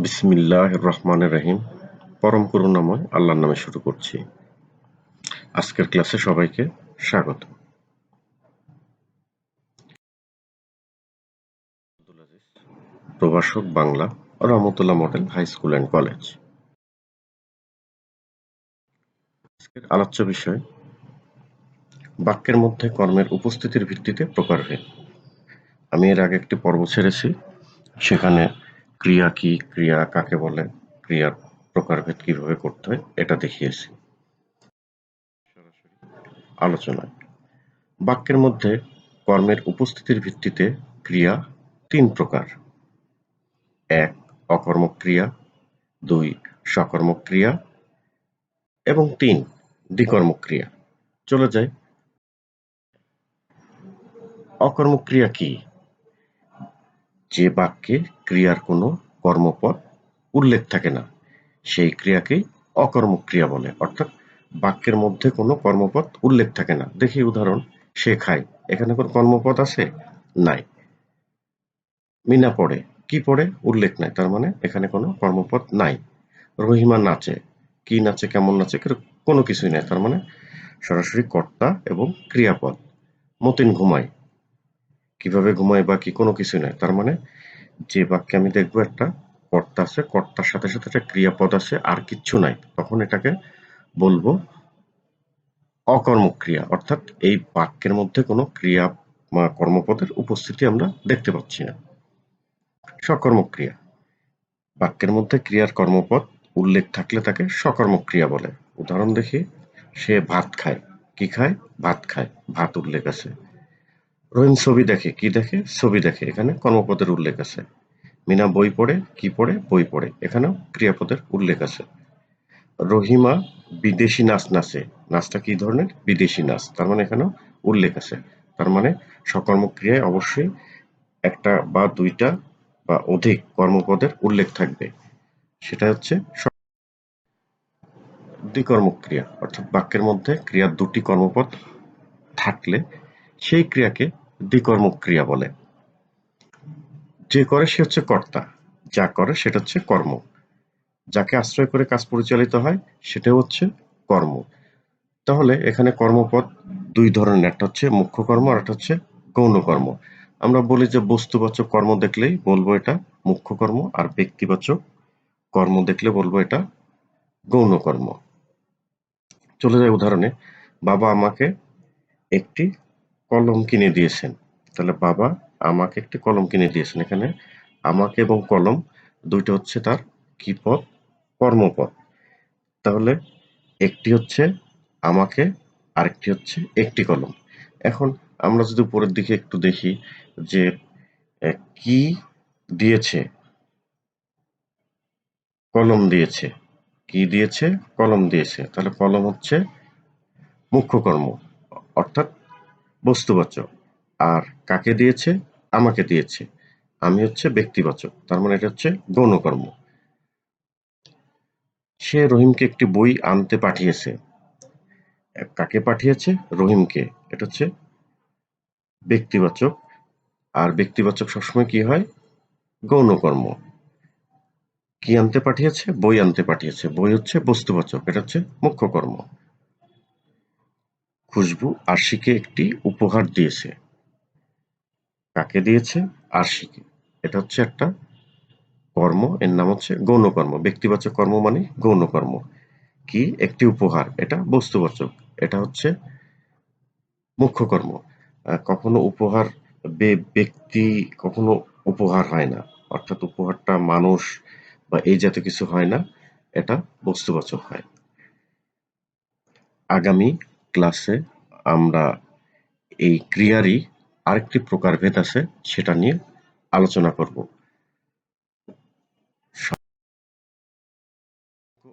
বিসমিল্লাহ রহমানের রহিম পরম করুণাময় আল্লাহর নামে শুরু করছি। আজকের ক্লাসে সবাইকে স্বাগত। প্রভাষক Bangla, Rahmatullah model high school and college. আজকের আলোচ্য বিষয়, বাক্যের মধ্যে কর্মের উপস্থিতির ভিত্তিতে প্রকারভেদ। আমি এর আগে একটি পর্ব ছেড়েছি, সেখানে ক্রিয়া কি, ক্রিয়া কাকে বলে ক্রিয়ার প্রকারভেদ কীভাবে করতে হয়, এটা দেখিয়েছি। আলোচনায়। বাক্যের মধ্যে কর্মের উপস্থিতির ভিত্তিতে ক্রিয়া তিন প্রকার। এক অকর্মক ক্রিয়া দুই সকর্মক ক্রিয়া এবং তিন দ্বিকর্মক ক্রিয়া চলে যায় অকর্মক ক্রিয়া কি? যে বাক্যে ক্রিয়ার কোনো কর্মপদ উল্লেখ থাকে না, সেই ক্রিয়াকেই অকর্মক ক্রিয়া বলে। অর্থাৎ বাক্যের মধ্যে কোনো কর্মপদ উল্লেখ থাকে না। দেখি উদাহরণ, সে খায়। এখানে কোন কর্মপদ আছে? নাই। মিনা পড়ে। কি পড়ে? উল্লেখ নাই। তার মানে এখানে কোনো কর্মপদ নাই। রহিমা নাচে। কি নাচে, কেমন নাচে কোনো কিছুই নাই। তার মানে সরাসরি কর্তা এবং ক্রিয়াপদ। মতিন ঘুমায়। কীভাবে ঘুমায় বা কি কোনো কিছু নাই। তার মানে যে বাক্যে আমি দেখব একটা কর্তা আছে, কর্তার সাথে সাথে একটা ক্রিয়াপদ আছে, আর কিচ্ছু নাই। তখন এটাকে বলব অকর্মক্রিয়া। অর্থাৎ এই বাক্যের মধ্যে কোনো ক্রিয়া বা কর্মপদের উপস্থিতি আমরা দেখতে পাচ্ছি না। সকর্মক্রিয়া বাক্যের মধ্যে ক্রিয়ার কর্মপদ উল্লেখ থাকলে তাকে সকর্মক্রিয়া বলে। উদাহরণ দেখি, সে ভাত খায়। কি খায়? ভাত খায়। ভাত উল্লেখ আছে। রহিম ছবি দেখে, কি দেখে? ছবি দেখে। এখানে কর্মপদের উল্লেখ আছে। মিনা বই পড়ে, কি পড়ে? বই পড়ে। এখানেও ক্রিয়াপদের উল্লেখ আছে। রহিমা বিদেশি নাচ নাচে। নাচটা কি ধরনের? বিদেশি নাচ। তার মানে এখানেও উল্লেখ আছে। তার মানে সকর্ম ক্রিয়ায় অবশ্যই একটা বা দুইটা বা অধিক কর্মপদের উল্লেখ থাকবে। সেটা হচ্ছে দ্বিকর্মক ক্রিয়া অর্থাৎ বাক্যের মধ্যে ক্রিয়ার দুটি কর্মপদ থাকলে সেই ক্রিয়াকে দ্বিকর্মক ক্রিয়া বলে। যে করে সে হচ্ছে কর্তা, যা করে সেটা হচ্ছে কর্ম। যাকে আশ্রয় করে কাজ পরিচালিত হয় সেটা হচ্ছে কর্ম। তাহলে এখানে কর্মপদ দুই ধরনের, একটা হচ্ছে মুখ্য কর্ম আর একটা হচ্ছে গৌণ কর্ম। আমরা বলি যে বস্তুবাচক কর্ম দেখলেই বলব এটা মুখ্য কর্ম আর ব্যক্তিবাচক কর্ম দেখলে বলব এটা গৌণ কর্ম। চলে যায় উদাহরণে, বাবা আমাকে একটি কলম কিনে দিয়েছেন। তাহলে বাবা আমাকে একটি কলম কিনে দিয়েছেন। এখানে আমাকে এবং কলম দুইটা হচ্ছে তার কি পদ? কর্মপদ। তাহলে একটি হচ্ছে আমাকে, আরেকটি হচ্ছে একটি কলম। এখন আমরা যদি উপরের দিকে একটু দেখি যে কি দিয়েছে? কলম দিয়েছে। কি দিয়েছে? কলম দিয়েছে। তাহলে কলম হচ্ছে মুখ্য কর্ম। অর্থাৎ বস্তুবাচক। আর কাকে দিয়েছে? আমাকে দিয়েছে। আমি হচ্ছে ব্যক্তিবাচক, তার মানে এটা হচ্ছে গৌণকর্ম। সে রহিমকে একটি বই আনতে পাঠিয়েছে। কাকে পাঠিয়েছে? রহিমকে। এটা হচ্ছে ব্যক্তিবাচক। আর ব্যক্তিবাচক সবসময় কি হয়? গৌণকর্ম। কি আনতে পাঠিয়েছে? বই আনতে পাঠিয়েছে। বই হচ্ছে বস্তুবাচক, এটা হচ্ছে মুখ্য কর্ম। খুশবু আরশিকে একটি উপহার দিয়েছে। কাকে দিয়েছে? আরশিকে। এটা হচ্ছে একটা কর্ম, এর নাম হচ্ছে গৌণকর্ম। ব্যক্তিবাচক কর্ম মানে গৌণকর্ম। কি? একটি উপহার। এটা বস্তুবাচক। এটা হচ্ছে মুখ্য কর্ম। কখনো উপহার ব্যক্তি কখনো উপহার হয় না। অর্থাৎ উপহারটা মানুষ বা এই জাতীয় কিছু হয় না। এটা বস্তুবাচক হয়। আগামী ক্লাসে আমরা এই ক্রিয়ারই আরেকটি প্রকারভেদ আছে, সেটা নিয়ে আলোচনা করব।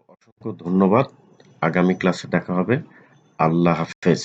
অসংখ্য ধন্যবাদ। আগামী ক্লাসে দেখা হবে। আল্লাহ হাফেজ।